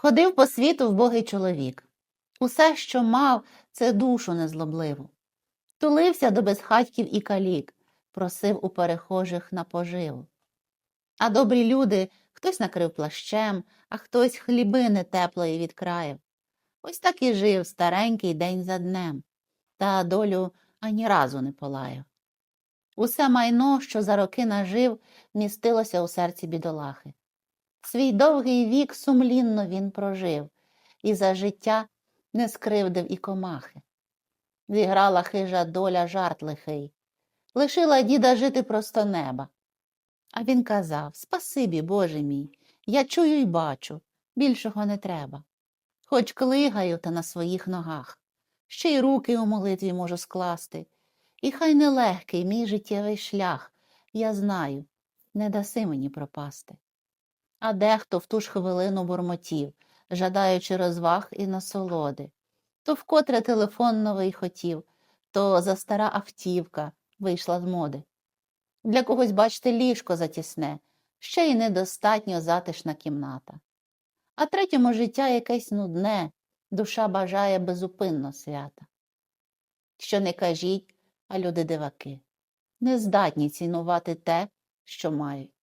Ходив по світу вбогий чоловік. Усе, що мав, це душу незлобливу. Тулився до безхатьків і калік, просив у перехожих на поживу. А добрі люди хтось накрив плащем, а хтось хлібини теплої відкраїв. Ось так і жив старенький день за днем, та долю ані разу не полаяв. Усе майно, що за роки нажив, містилося у серці бідолахи. Свій довгий вік сумлінно він прожив, і за життя не скривдив і комахи. Зіграла хижа доля жарт лихий, лишила діда жити просто неба. А він казав Спасибі, Боже мій, я чую й бачу, більшого не треба. Хоч клигаю та на своїх ногах, ще й руки у молитві можу скласти. І хай нелегкий мій життєвий шлях, я знаю, не даси мені пропасти. А дехто в ту ж хвилину бурмотів, жадаючи розваг і насолоди. То вкотре телефон новий хотів, то за стара автівка вийшла з моди. Для когось, бачите, ліжко затісне, ще й недостатньо затишна кімната. А третьому життя якесь нудне, душа бажає безупинно свята. Що не кажіть, а люди диваки, не здатні цінувати те, що мають.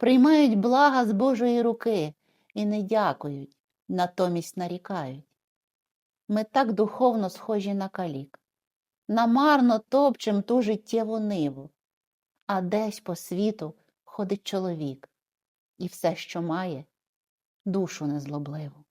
Приймають блага з Божої руки і не дякують, натомість нарікають. Ми так духовно схожі на калік, намарно топчем ту життєву ниву, а десь по світу ходить чоловік, і все, що має, душу незлобливу.